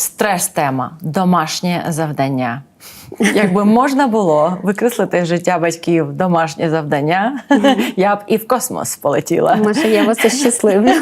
Стрес-тема домашнє завдання. Якби можна було викреслити з життя батьків домашнє завдання, я б і в космос полетіла. Маша, я вас щаслива.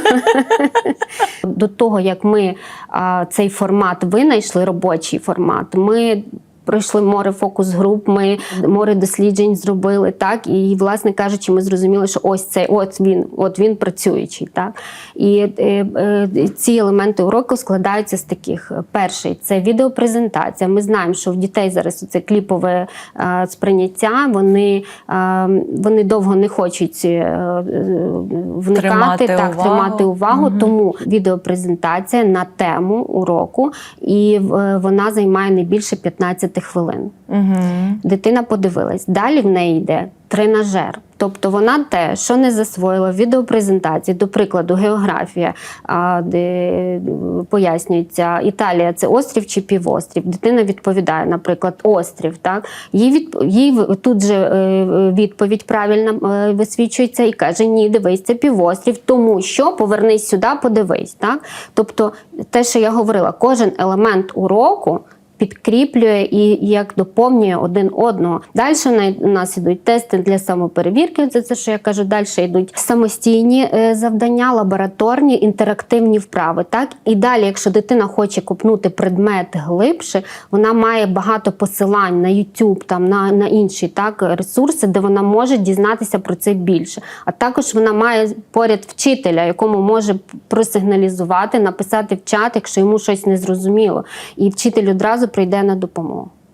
До того, як ми а, цей формат винайшли, робочий формат, ми. Пройшли море фокус груп, ми море досліджень зробили, так і власне кажучи, ми зрозуміли, що ось цей, от він, от він працюючий. Так і е, е, ці елементи уроку складаються з таких: перший це відеопрезентація. Ми знаємо, що в дітей зараз це кліпове е, сприйняття. Вони, е, вони довго не хочуть е, е, вникати, Тримати так увагу. тримати увагу. Тому відеопрезентація на тему уроку, і е, вона займає не більше 15 хвилин. Угу. Дитина подивилась. Далі в неї йде тренажер. Тобто вона те, що не засвоїла в відеопрезентації, до прикладу, географія, де пояснюється, Італія це острів чи півострів. Дитина відповідає, наприклад, острів. Так? Їй, від, їй тут же е, відповідь правильно е, висвічується і каже: Ні, дивись, це півострів, тому що повернись сюди, подивись. Так? Тобто, те, що я говорила, кожен елемент уроку підкріплює і як доповнює один одного. Далі у нас йдуть тести для самоперевірки. Це те, що я кажу. Далі йдуть самостійні е, завдання, лабораторні, інтерактивні вправи. Так і далі, якщо дитина хоче купнути предмет глибше, вона має багато посилань на YouTube, там на, на інші так ресурси, де вона може дізнатися про це більше. А також вона має поряд вчителя, якому може просигналізувати, написати в чат, якщо йому щось не зрозуміло, і вчитель одразу прийде на допомогу.